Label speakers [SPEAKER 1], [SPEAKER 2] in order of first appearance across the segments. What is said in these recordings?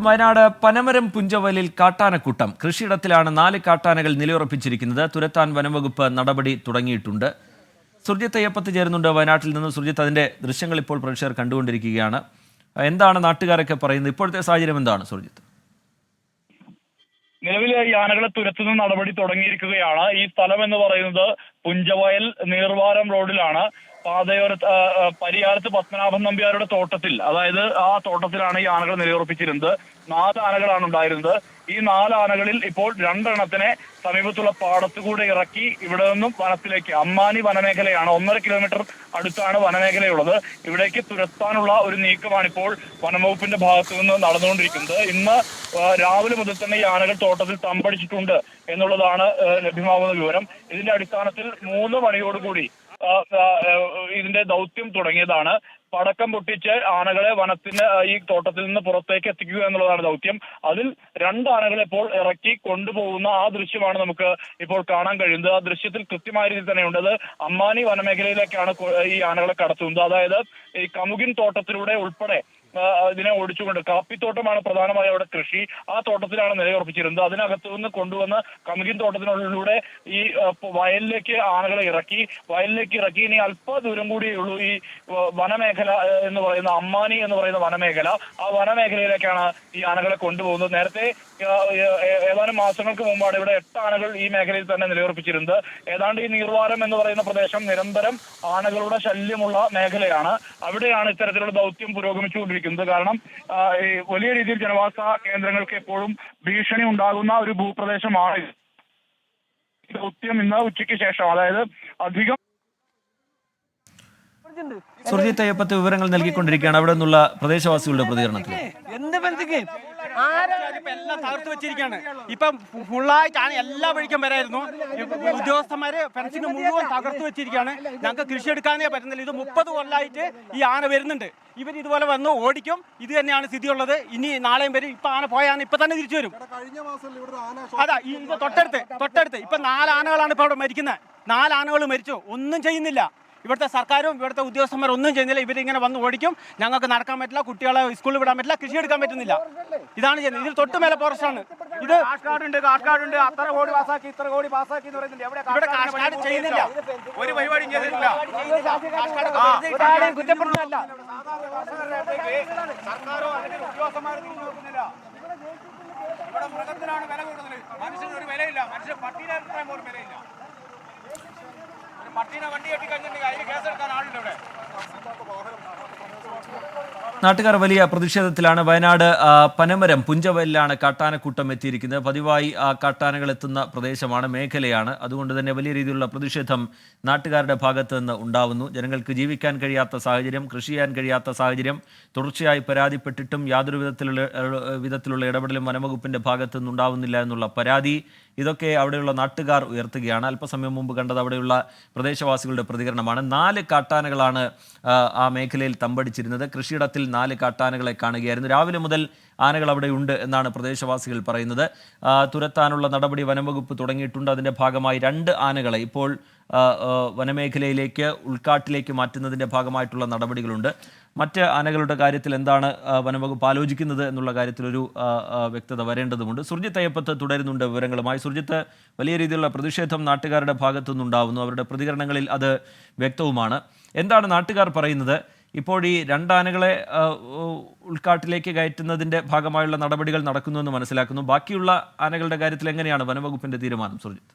[SPEAKER 1] വയനാട് പനമരം പുഞ്ചവലിൽ കാട്ടാനക്കൂട്ടം. കൃഷിയിടത്തിലാണ് നാല് കാട്ടാനകൾ നിലയുറപ്പിച്ചിരിക്കുന്നത്. തുരത്താൻ വനംവകുപ്പ് നടപടി തുടങ്ങിയിട്ടുണ്ട്. സുർജിത്ത് അയ്യപ്പത്ത് ചേരുന്നുണ്ട് വയനാട്ടിൽ നിന്ന്. സുർജിത്ത് അതിന്റെ ദൃശ്യങ്ങൾ ഇപ്പോൾ പ്രേക്ഷകർ കണ്ടുകൊണ്ടിരിക്കുകയാണ്. എന്താണ് നാട്ടുകാരൊക്കെ പറയുന്നത്? ഇപ്പോഴത്തെ സാഹചര്യം എന്താണ് സുർജിത്ത്?
[SPEAKER 2] നിലവിൽ ഈ ആനകളെ തുരത്തുന്ന നടപടി തുടങ്ങിയിരിക്കുകയാണ്. ഈ സ്ഥലം എന്ന് പറയുന്നത് പുഞ്ചവയൽ നീർവാരം റോഡിലാണ്. പാതയോര ആ, ആ, പരിയാരത്ത് പത്മനാഭൻ നമ്പ്യാരുടെ തോട്ടത്തിൽ അതായത് ആ തോട്ടത്തിലാണ് ഈ ആനകൾ നിലയുറപ്പിച്ചിരുന്നത്. നാല് ആനകളാണ് ഉണ്ടായിരുന്നത്. ഈ നാല് ആനകളിൽ ഇപ്പോൾ രണ്ടെണ്ണത്തിനെ സമീപത്തുള്ള പാടത്തുകൂടെ ഇറക്കി ഇവിടെ നിന്നും വനത്തിലേക്ക് അമ്മാനി വനമേഖലയാണ്. ഒന്നര കിലോമീറ്റർ അടുത്താണ് വനമേഖലയുള്ളത്. ഇവിടേക്ക് തുരത്താനുള്ള ഒരു നീക്കമാണ് ഇപ്പോൾ വനംവകുപ്പിന്റെ ഭാഗത്തു നിന്ന് നടന്നുകൊണ്ടിരിക്കുന്നത്. ഇന്ന് രാവിലെ മുതൽ തന്നെ ഈ ആനകൾ തോട്ടത്തിൽ തമ്പടിച്ചിട്ടുണ്ട് എന്നുള്ളതാണ് ലഭ്യമാകുന്ന വിവരം. ഇതിന്റെ അടിസ്ഥാനത്തിൽ മൂന്ന് മണിയോടുകൂടി ഇതിന്റെ ദൗത്യം തുടങ്ങിയതാണ്. പടക്കം പൊട്ടിച്ച് ആനകളെ വനത്തിന് ഈ തോട്ടത്തിൽ നിന്ന് പുറത്തേക്ക് എത്തിക്കുക എന്നുള്ളതാണ് ദൗത്യം. അതിൽ രണ്ട് ആനകളെ ഇപ്പോൾ ഇറക്കി കൊണ്ടുപോകുന്ന ആ ദൃശ്യമാണ് നമുക്ക് ഇപ്പോൾ കാണാൻ കഴിയുന്നത്. ആ ദൃശ്യത്തിൽ കൃത്യമായ രീതിയിൽ തന്നെയുണ്ട്. അത് അമ്മാനി വനമേഖലയിലേക്കാണ് ഈ ആനകളെ കടത്തുന്നത്. അതായത് ഈ കമുകിൻ തോട്ടത്തിലൂടെ ഉൾപ്പെടെ ഇതിനെ ഓടിച്ചുകൊണ്ട് കാപ്പിത്തോട്ടമാണ് പ്രധാനമായും അവിടെ കൃഷി. ആ തോട്ടത്തിലാണ് നിലയുറപ്പിച്ചിരുന്നത്. അതിനകത്ത് നിന്ന് കൊണ്ടുവന്ന് കമുകിൻ തോട്ടത്തിനുള്ളിലൂടെ ഈ വയലിലേക്ക് ആനകളെ ഇറക്കി. വയലിലേക്ക് ഇറക്കി. ഇനി അല്പ ദൂരം കൂടിയേ ഉള്ളൂ. ഈ വനമേഖല എന്ന് പറയുന്ന അമ്മാനി എന്ന് പറയുന്ന വനമേഖല. ആ വനമേഖലയിലേക്കാണ് ഈ ആനകളെ കൊണ്ടുപോകുന്നത്. നേരത്തെ ഏതാനും മാസങ്ങൾക്ക് മുമ്പാണ് ഇവിടെ എട്ട് ആനകൾ ഈ മേഖലയിൽ തന്നെ നിലയുറപ്പിച്ചിരുന്നത്. ഏതാണ്ട് ഈ നീർവാരം എന്ന് പറയുന്ന പ്രദേശം നിരന്തരം ആനകളുടെ ശല്യമുള്ള മേഖലയാണ്. അവിടെയാണ് ഇത്തരത്തിലുള്ള ദൗത്യം പുരോഗമിച്ചുകൊണ്ടിരിക്കുന്നത്. കാരണം ഈ വലിയ രീതിയിൽ ജനവാസ കേന്ദ്രങ്ങൾക്ക് എപ്പോഴും ഭീഷണി ഉണ്ടാകുന്ന ഒരു ഭൂപ്രദേശമാണ് ദൗത്യം ഇന്ന് ഉച്ചയ്ക്ക് ശേഷം അതായത് അധികം
[SPEAKER 1] സുർജിത്ത് അയ്യപ്പത്ത് വിവരങ്ങൾ നൽകിക്കൊണ്ടിരിക്കുകയാണ്. അവിടെ നിന്നുള്ള പ്രദേശവാസികളുടെ പ്രതികരണത്തിൽ
[SPEAKER 3] എന്ത് ബന്ധുക്ക്? ഇപ്പൊ എല്ലാം തകർത്ത് വെച്ചിരിക്കുകയാണ് ഇപ്പം ഫുള്ളായിട്ടാണ് എല്ലാ വഴിക്കും വരായിരുന്നു. ഉദ്യോഗസ്ഥന്മാര് ഫെൻസിന് മുഴുവൻ തകർത്ത് വെച്ചിരിക്കുകയാണ് ഞങ്ങൾക്ക് കൃഷി എടുക്കാനേ പറ്റുന്നില്ല. ഇത് മുപ്പത് കൊല്ലായിട്ട് ഈ ആന വരുന്നുണ്ട്. ഇവർ ഇതുപോലെ വന്ന് ഓടിക്കും. ഇത് തന്നെയാണ് സ്ഥിതിയുള്ളത്. ഇനി നാളെയും വരും. ഇപ്പൊ ആന പോയ ആന ഇപ്പൊ തന്നെ തിരിച്ചു വരും. അതാ ഇത് തൊട്ടടുത്ത് തൊട്ടടുത്ത്. ഇപ്പൊ നാല് ആനകളാണ് ഇപ്പൊ അവിടെ മരിക്കുന്നത് നാല് ആനകൾ മരിച്ചു. ഒന്നും ചെയ്യുന്നില്ല. ഇവിടുത്തെ സർക്കാരും ഇവിടുത്തെ ഉദ്യോഗസ്ഥന്മാരും ഒന്നും ചെയ്യുന്നില്ല. ഇവരിങ്ങനെ വന്ന് ഓടിക്കും. ഞങ്ങൾക്ക് നടക്കാൻ പറ്റില്ല കുട്ടികളെ സ്കൂളിൽ വിടാൻ പറ്റില്ല കൃഷി എടുക്കാൻ പറ്റുന്നില്ല. ഇതാണ് ചെയ്യുന്നത്. ഇതിൽ തൊട്ട് മേലെ ഫോറസ്റ്റാണ് ഇത് കാഷ്കാടുണ്ട് കാഷ്കാടുണ്ട്. അത്ര കോടി പാസാക്കി ഇത്ര കോടി പാസാക്കി എന്ന് പറയുന്നുണ്ട്. എവിടെ ഇവിടെ കാഷ്കാട് ചെയ്യുന്നില്ല. ഒരു പരിപാടിയും ചെയ്തിട്ടില്ല. കുറ്റപ്പെടുന്നതല്ല സർക്കാരോ അല്ലെങ്കിൽ ഉദ്യോഗസ്ഥന്മാരും നോക്കുന്നില്ല. ഇവിടെ മൃഗത്തിനാണ് വില കൂടുതൽ. മനുഷ്യന് ഒരു വിലയില്ല. മനുഷ്യൻ പട്ടിയുടെ അഭിപ്രായം പോലും വിലയില്ല.
[SPEAKER 1] നാട്ടുകാർ വലിയ പ്രതിഷേധത്തിലാണ് വയനാട് പനമരം പുഞ്ചവയലിലാണ് കാട്ടാനക്കൂട്ടം എത്തിയിരിക്കുന്നത്. പതിവായി ആ കാട്ടാനകൾ എത്തുന്ന പ്രദേശമാണ് മേഖലയാണ്. അതുകൊണ്ട് തന്നെ വലിയ രീതിയിലുള്ള പ്രതിഷേധം നാട്ടുകാരുടെ ഭാഗത്ത് നിന്ന് ഉണ്ടാവുന്നു. ജനങ്ങൾക്ക് ജീവിക്കാൻ കഴിയാത്ത സാഹചര്യം കൃഷി ചെയ്യാൻ കഴിയാത്ത സാഹചര്യം തുടർച്ചയായി പരാതിപ്പെട്ടിട്ടും യാതൊരു വിധത്തിലുള്ള വിധത്തിലുള്ള ഇടപെടലും വനംവകുപ്പിന്റെ ഭാഗത്ത് നിന്നുണ്ടാവുന്നില്ല എന്നുള്ള പരാതി ഇതൊക്കെ അവിടെയുള്ള നാട്ടുകാർ ഉയർത്തുകയാണ്. അല്പസമയം മുമ്പ് കണ്ടത് അവിടെയുള്ള പ്രദേശവാസികളുടെ പ്രതികരണമാണ്. നാല് കാട്ടാനകളാണ് ആ, മേഖലയിൽ തമ്പടിച്ചിരുന്നത്. കൃഷിയിടത്തിൽ നാല് കാട്ടാനകളെ കാണുകയായിരുന്നു. രാവിലെ മുതൽ ആനകൾ അവിടെ ഉണ്ട് എന്നാണ് പ്രദേശവാസികൾ പറയുന്നത്. തുരത്താനുള്ള നടപടി വനംവകുപ്പ് തുടങ്ങിയിട്ടുണ്ട്. അതിന്റെ ഭാഗമായി രണ്ട് ആനകളെ ഇപ്പോൾ വനമേഖലയിലേക്ക് ഉൾക്കാട്ടിലേക്ക് മാറ്റുന്നതിന്റെ ഭാഗമായിട്ടുള്ള നടപടികളുണ്ട്. മറ്റ് ആനകളുടെ കാര്യത്തിൽ എന്താണ് വനംവകുപ്പ് ആലോചിക്കുന്നത് എന്നുള്ള കാര്യത്തിലൊരു വ്യക്തത വരേണ്ടതുണ്ട് സുർജിത്ത് അയ്യപ്പത്ത് തുടരുന്നുണ്ട് വിവരങ്ങളുമായി. സുർജിത്ത് വലിയ രീതിയിലുള്ള പ്രതിഷേധം നാട്ടുകാരുടെ ഭാഗത്തു നിന്നുണ്ടാവുന്നു അവരുടെ പ്രതികരണങ്ങളിൽ അത് വ്യക്തവുമാണ്. എന്താണ് നാട്ടുകാർ പറയുന്നത്? ഇപ്പോൾ ഈ രണ്ടാനകളെ ഉൾക്കാട്ടിലേക്ക് കയറ്റുന്നതിന്റെ ഭാഗമായുള്ള നടപടികൾ നടക്കുന്നുവെന്ന് മനസ്സിലാക്കുന്നു. ബാക്കിയുള്ള ആനകളുടെ കാര്യത്തിൽ എങ്ങനെയാണ് വനംവകുപ്പിന്റെ തീരുമാനം സുർജിത്ത്?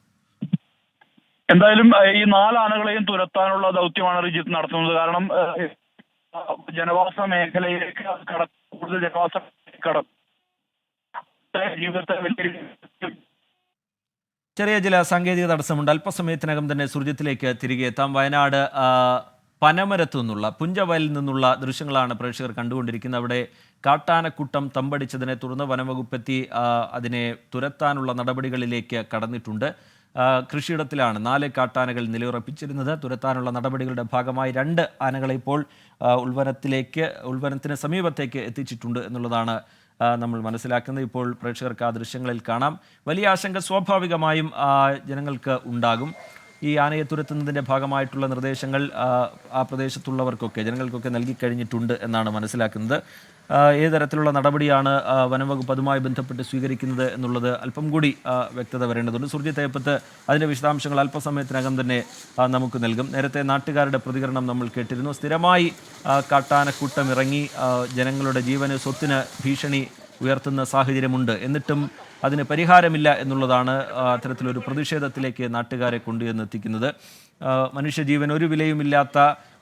[SPEAKER 2] എന്തായാലും ഈ നാല് ആനകളെയും തുരത്താനുള്ള ദൗത്യമാണ് റിജിത്ത് നടത്തുന്നത്. കാരണം ജനവാസ മേഖലയിലേക്ക് കട കൂടുതൽ ജനവാസ കട
[SPEAKER 1] ചെറിയ ചില സാങ്കേതിക തടസ്സമുണ്ട്. അല്പസമയത്തിനകം തന്നെ സുർജിത്തിലേക്ക് തിരികെ എത്താം. വയനാട് പനമരത്തു നിന്നുള്ള പുഞ്ചവയലിൽ നിന്നുള്ള ദൃശ്യങ്ങളാണ് പ്രേക്ഷകർ കണ്ടുകൊണ്ടിരിക്കുന്നത്. അവിടെ കാട്ടാനക്കൂട്ടം തമ്പടിച്ചതിനെ തുടർന്ന് വനംവകുപ്പെത്തി അതിനെ തുരത്താനുള്ള നടപടികളിലേക്ക് കടന്നിട്ടുണ്ട്. കൃഷിയിടത്തിലാണ് നാല് കാട്ടാനകൾ നിലയുറപ്പിച്ചിരുന്നത്. തുരത്താനുള്ള നടപടികളുടെ ഭാഗമായി രണ്ട് ആനകളെ ഇപ്പോൾ ഉൾവനത്തിലേക്ക് ഉൾവനത്തിന് സമീപത്തേക്ക് എത്തിച്ചിട്ടുണ്ട് എന്നുള്ളതാണ് നമ്മൾ മനസ്സിലാക്കുന്നത്. ഇപ്പോൾ പ്രേക്ഷകർക്ക് ആ ദൃശ്യങ്ങളിൽ കാണാം. വലിയ ആശങ്ക സ്വാഭാവികമായും ജനങ്ങൾക്ക് ഉണ്ടാകും. ഈ ആനയെ തുരത്തുന്നതിന്റെ ഭാഗമായിട്ടുള്ള നിർദ്ദേശങ്ങൾ ആ, പ്രദേശത്തുള്ളവർക്കൊക്കെ ജനങ്ങൾക്കൊക്കെ നൽകി കഴിഞ്ഞിട്ടുണ്ട് എന്നാണ് മനസ്സിലാക്കുന്നത്. ഏത് തരത്തിലുള്ള നടപടിയാണ് വനംവകുപ്പ് അതുമായി ബന്ധപ്പെട്ട് സ്വീകരിക്കുന്നത് എന്നുള്ളത് അല്പം കൂടി വ്യക്തത വരേണ്ടതുണ്ട്. സുർജിത് തേപ്പത്ത് അതിന്റെ വിശദാംശങ്ങൾ അല്പസമയത്തിനകം തന്നെ നമുക്ക് നൽകും. നേരത്തെ നാട്ടുകാരുടെ പ്രതികരണം നമ്മൾ കേട്ടിരുന്നു. സ്ഥിരമായി കാട്ടാനക്കൂട്ടം ഇറങ്ങി ജനങ്ങളുടെ ജീവന് സ്വത്തിന് ഭീഷണി ഉയർത്തുന്ന സാഹചര്യമുണ്ട്. എന്നിട്ടും അതിന് പരിഹാരമില്ല എന്നുള്ളതാണ് അത്തരത്തിലൊരു പ്രതിഷേധത്തിലേക്ക് നാട്ടുകാരെ കൊണ്ടുവന്നെത്തിക്കുന്നത്. ആ, മനുഷ്യജീവൻ ഒരു വിലയുമില്ലാത്ത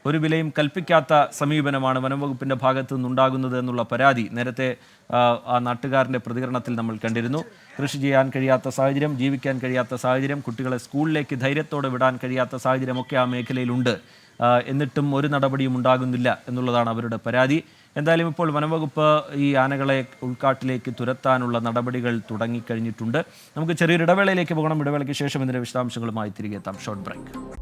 [SPEAKER 1] ഒരു വിലയും കൽപ്പിക്കാത്ത സമീപനമാണ് വനംവകുപ്പിന്റെ ഭാഗത്തു നിന്നുണ്ടാകുന്നത് എന്നുള്ള പരാതി നേരത്തെ ആ, നാട്ടുകാരന്റെ പ്രതികരണത്തിൽ നമ്മൾ കണ്ടിരുന്നു. കൃഷി ചെയ്യാൻ കഴിയാത്ത സാഹചര്യം ജീവിക്കാൻ കഴിയാത്ത സാഹചര്യം കുട്ടികളെ സ്കൂളിലേക്ക് ധൈര്യത്തോടെ വിടാൻ കഴിയാത്ത സാഹചര്യമൊക്കെ ആ മേഖലയിലുണ്ട്. എന്നിട്ടും ഒരു നടപടിയും ഉണ്ടാകുന്നില്ല എന്നുള്ളതാണ് അവരുടെ പരാതി. എന്തായാലും ഇപ്പോൾ വനംവകുപ്പ് ഈ ആനകളെ ഉൾക്കാട്ടിലേക്ക് തുരത്താനുള്ള നടപടികൾ തുടങ്ങിക്കഴിഞ്ഞിട്ടുണ്ട്. നമുക്ക് ചെറിയൊരു ഇടവേളയിലേക്ക് പോകണം. ഇടവേളയ്ക്ക് ശേഷം ഇതിന്റെ വിശദാംശങ്ങളുമായി തിരികെ എത്താം. Short break.